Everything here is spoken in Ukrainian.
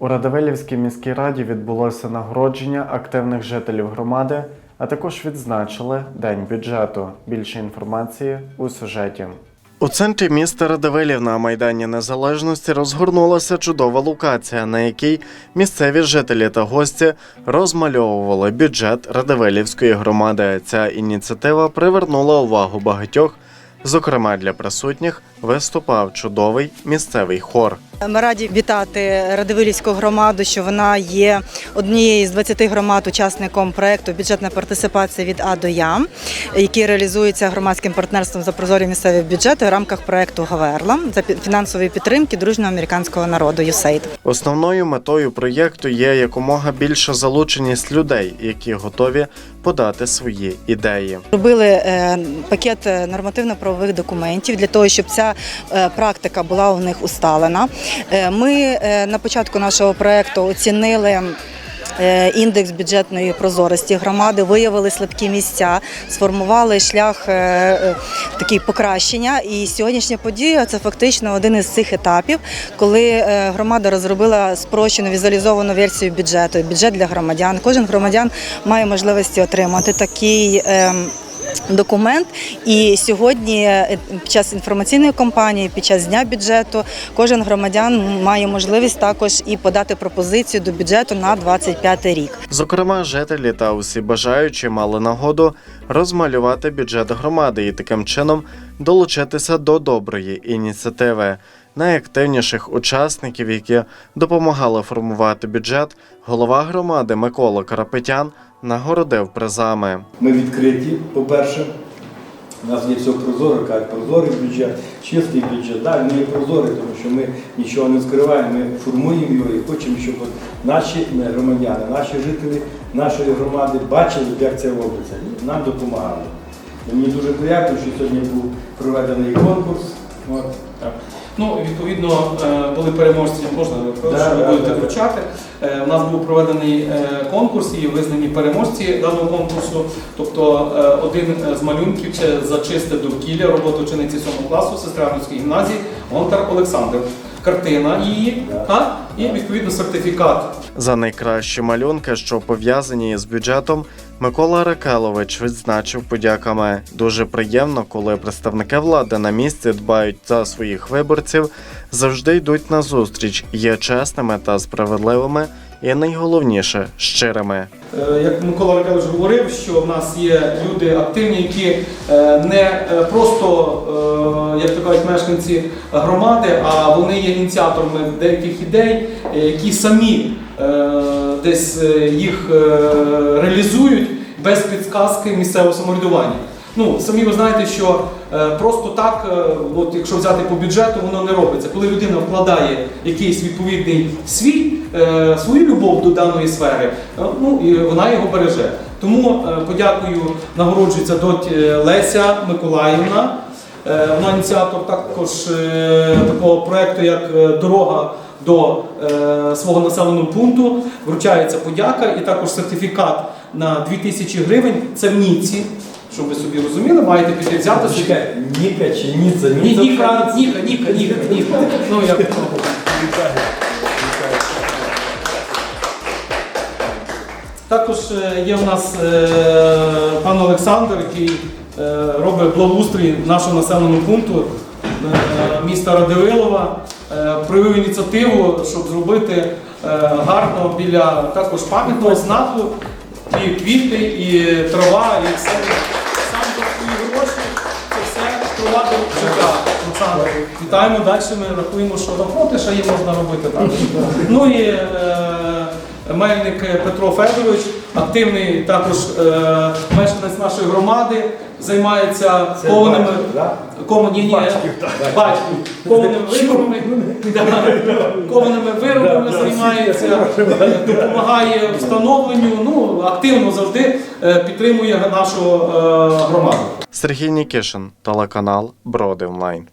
У Радивилівській міській раді відбулося нагородження активних жителів громади, а також відзначили День бюджету. Більше інформації у сюжеті. У центрі міста Радивилів на Майдані Незалежності розгорнулася чудова локація, на якій місцеві жителі та гості розмальовували бюджет Радивилівської громади. Ця ініціатива привернула увагу багатьох. Зокрема, для присутніх виступав чудовий місцевий хор. Ми раді вітати Радивилівську громаду, що вона є однією з 20 громад учасником проекту Бюджетна партисипація від А до Я, який реалізується громадським партнерством за прозорі місцеві бюджети в рамках проекту Гаверла за фінансової підтримки дружнього американського народу USAID. Основною метою проєкту є якомога більша залученість людей, які готові подати свої ідеї. Робили е, пакет е, нормативно-правових документів для того, щоб ця е, практика була у них усталена. Ми на початку нашого проекту оцінили. Е, Індекс бюджетної прозорості громади виявили слабкі місця, сформували шлях е, е, такий покращення. І сьогоднішня подія це фактично один із цих етапів, коли громада розробила спрощену візуалізовану версію бюджету, бюджет для громадян. Кожен громадян має можливості отримати такий. Документ і сьогодні, е, під час інформаційної кампанії, під час дня бюджету, кожен громадян має можливість також і подати пропозицію до бюджету на 25 рік. Зокрема, жителі та усі бажаючі мали нагоду розмалювати бюджет громади і таким чином долучитися до доброї ініціативи. Найактивніших учасників, які допомагали формувати бюджет, голова громади Микола Карапетян нагородив призами. Ми відкриті, по-перше. У нас є все прозоро, кажуть, прозорий бюджет, чистий бюджет. Так, він є прозорий, тому що ми нічого не скриваємо, ми формуємо його і хочемо, щоб наші громадяни, наші жителі нашої громади бачили, як це робиться, і нам допомагали. Мені дуже приємно, що сьогодні був проведений конкурс. От. Так. Ну, відповідно, е, були переможці, можна Да, що ви да, будете да. вручати. Е, У нас був проведений е, конкурс і визнані переможці даного конкурсу. Тобто один з малюнків це за чисте довкілля, роботу учениці 7 класу сестра гімназії Гонтар Олександр. Картина її, а? і відповідно сертифікат За найкращі малюнки, що пов'язані з бюджетом, Микола Ракелович відзначив подяками. Дуже приємно, коли представники влади на місці дбають за своїх виборців, завжди йдуть на зустріч, є чесними та справедливими, і найголовніше щирими. Е, Як Микола Ракелович говорив, що в нас є люди активні, які е, не е, просто, як то кажуть, мешканці громади, а вони є ініціаторами деяких ідей, які самі десь їх реалізують без підсказки місцевого самоврядування. Ну, самі ви знаєте, що просто так, от якщо взяти по бюджету, воно не робиться. Коли людина вкладає якийсь відповідний свій, свою любов до даної сфери, е, ну і вона його береже. Тому е, подякую, нагороджується доть е, Леся Миколаївна. Е, Вона ініціатор також е, такого проекту, як е, дорога до е, свого населеного пункту. Вручається подяка і також сертифікат на 2000 гривень. Це в Ніці. Щоб ви собі розуміли, маєте піти взяти собі. Ніка чи Ніца? Ні, Ніца Ніка, Ніка, Ніка, Ніка, Ніка. Ну, як Також е, є у нас е, пан Олександр, який е, робить благоустрій нашого населеного пункту е, міста Радивилова. Проявив ініціативу, щоб зробити гарно біля також пам'ятного знаку і квіти, і трава, і все. Сам за гроші це все в життя. Олександр, вітаємо далі. Ми рахуємо, що роботи ще є можна робити так. Ну і Мельник Петро Федорович, активний також е, мешканець нашої громади, займається Це да? ні, Батьків, так. батьків, кованими виробами, да, виробами Да, да, займається, допомагає встановленню. Ну активно завжди е, підтримує нашу е, громаду. Сергій Нікішин, телеканал Броди Онлайн.